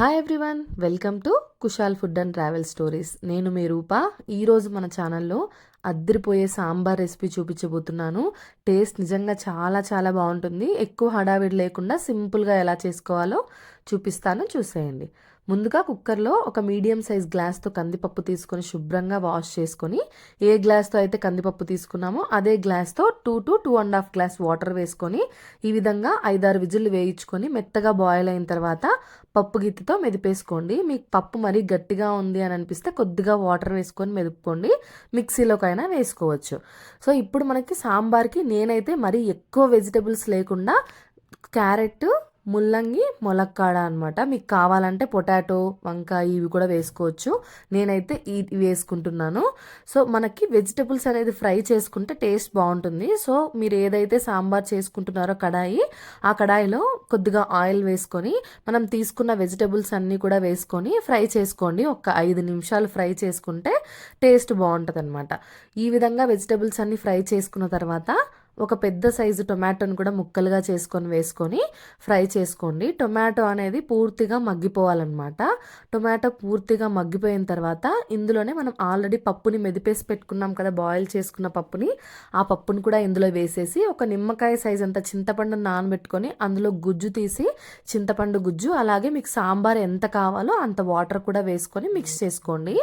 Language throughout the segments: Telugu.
Hi everyone welcome to Kushal food and travel stories నేను మీ రూప. ఈరోజు మన ఛానల్లో అద్దరిపోయే సాంబార్ రెసిపీ చూపించబోతున్నాను. టేస్ట్ నిజంగా చాలా చాలా బాగుంటుంది. ఎక్కువ హడావిడి లేకుండా సింపుల్గా ఎలా చేసుకోవాలో చూపిస్తాను. చూసేయండి. ముందుగా కుక్కర్లో ఒక మీడియం సైజ్ గ్లాస్తో కందిపప్పు తీసుకొని శుభ్రంగా వాష్ చేసుకొని ఏ గ్లాస్తో అయితే కందిపప్పు తీసుకున్నామో అదే గ్లాస్తో two to two and half glass water వేసుకొని ఈ విధంగా ఐదారు విజిల్లు వేయించుకొని మెత్తగా బాయిల్ అయిన తర్వాత పప్పు గిత్తితో మెదిపేసుకోండి. మీకు పప్పు మరీ గట్టిగా ఉంది అని అనిపిస్తే కొద్దిగా వాటర్ వేసుకొని మెదుపుకోండి. మిక్సీలోకైనా వేసుకోవచ్చు. సో ఇప్పుడు మనకి సాంబార్కి నేనైతే మరీ ఎక్కువ వెజిటబుల్స్ లేకుండా క్యారెట్ ముల్లంగి మొలక్కాడ అనమాట మీకు కావాలంటే పొటాటో వంకాయ ఇవి కూడా వేసుకోవచ్చు. నేనైతే ఇవి వేసుకుంటున్నాను. సో మనకి వెజిటబుల్స్ అనేది ఫ్రై చేసుకుంటే టేస్ట్ బాగుంటుంది. సో మీరు ఏదైతే సాంబార్ చేసుకుంటున్నారో కడాయి ఆ కడాయిలో కొద్దిగా ఆయిల్ వేసుకొని మనం తీసుకున్న వెజిటబుల్స్ అన్నీ కూడా వేసుకొని ఫ్రై చేసుకోండి. ఒక ఐదు నిమిషాలు ఫ్రై చేసుకుంటే టేస్ట్ బాగుంటుంది అనమాట ఈ విధంగా వెజిటబుల్స్ అన్నీ ఫ్రై చేసుకున్న తర్వాత ఒక పెద్ద సైజు టొమాటోని కూడా ముక్కలుగా చేసుకొని వేసుకొని ఫ్రై చేసుకోండి. టొమాటో అనేది పూర్తిగా మగ్గిపోవాలన్నమాట. టొమాటో పూర్తిగా మగ్గిపోయిన తర్వాత ఇందులోనే మనం ఆల్రెడీ పప్పుని మెదిపేసి పెట్టుకున్నాం కదా బాయిల్ చేసుకున్న పప్పుని. ఆ పప్పుని కూడా ఇందులో వేసేసి ఒక నిమ్మకాయ సైజ్ అంత చింతపండు నానబెట్టుకొని అందులో గుజ్జు తీసి చింతపండు గుజ్జు అలాగే మీకు సాంబార్ ఎంత కావాలో అంత వాటర్ కూడా వేసుకొని మిక్స్ చేసుకోండి.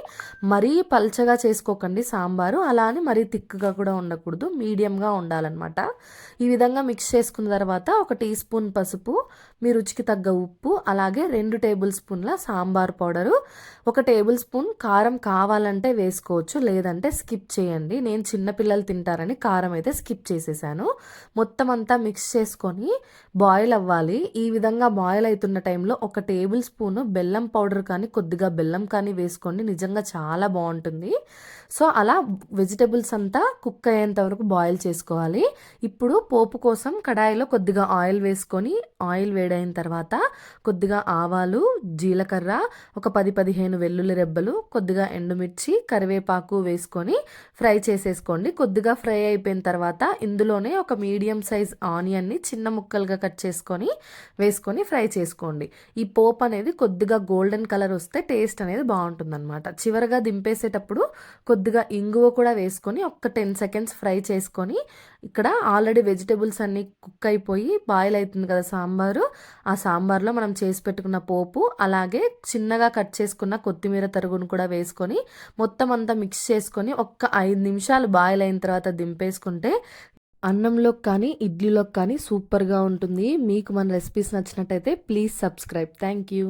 మరీ పల్చగా చేసుకోకండి సాంబారు. అలా అని మరీ థిక్గా కూడా ఉండకూడదు. మీడియంగా ఉండాలన్నమాట. అనమాట ఈ విధంగా మిక్స్ చేసుకున్న తర్వాత ఒక టీ స్పూన్ పసుపు మీ రుచికి తగ్గ ఉప్పు అలాగే రెండు టేబుల్ స్పూన్ల సాంబార్ పౌడరు ఒక టేబుల్ స్పూన్ కారం కావాలంటే వేసుకోవచ్చు లేదంటే స్కిప్ చేయండి. నేను చిన్నపిల్లలు తింటారని కారం అయితే స్కిప్ చేసేసాను. మొత్తం అంతా మిక్స్ చేసుకొని బాయిల్ అవ్వాలి. ఈ విధంగా బాయిల్ అవుతున్న టైంలో ఒక టేబుల్ స్పూన్ బెల్లం పౌడర్ కానీ కొద్దిగా బెల్లం కానీ వేసుకోండి. నిజంగా చాలా బాగుంటుంది. సో అలా వెజిటబుల్స్ అంతా కుక్ అయ్యేంత వరకు బాయిల్ చేసుకోవాలి. ఇప్పుడు పోపు కోసం కడాయిలో కొద్దిగా ఆయిల్ వేసుకొని ఆయిల్ వేడైన తర్వాత కొద్దిగా ఆవాలు జీలకర్ర ఒక పది పదిహేను వెల్లుల్లి రెబ్బలు కొద్దిగా ఎండుమిర్చి కరివేపాకు వేసుకొని ఫ్రై చేసేసుకోండి. కొద్దిగా ఫ్రై అయిపోయిన తర్వాత ఇందులోనే ఒక మీడియం సైజ్ ఆనియన్ని చిన్న ముక్కలుగా కట్ చేసుకొని వేసుకొని ఫ్రై చేసుకోండి. ఈ పోపు అనేది కొద్దిగా గోల్డెన్ కలర్ వస్తే టేస్ట్ అనేది బాగుంటుందన్నమాట. చివరగా దింపేసేటప్పుడు కొద్దిగా ఇంగువ కూడా వేసుకొని ఒక టెన్ సెకండ్స్ ఫ్రై చేసుకొని ఇక్కడ ఆల్రెడీ వెజిటేబుల్స్ అన్నీ కుక్ అయిపోయి బాయిల్ అవుతుంది కదా సాంబారు. ఆ సాంబార్లో మనం చేసి పెట్టుకున్న పోపు అలాగే చిన్నగా కట్ చేసుకున్న కొత్తిమీర తరుగును కూడా వేసుకొని మొత్తం అంతా మిక్స్ చేసుకొని ఒక్క ఐదు నిమిషాలు బాయిల్ అయిన తర్వాత దింపేసుకుంటే అన్నంలోకి కానీ ఇడ్లీలోకి కానీ సూపర్గా ఉంటుంది. మీకు మన రెసిపీస్ నచ్చినట్టయితే ప్లీజ్ సబ్స్క్రైబ్. Thank you.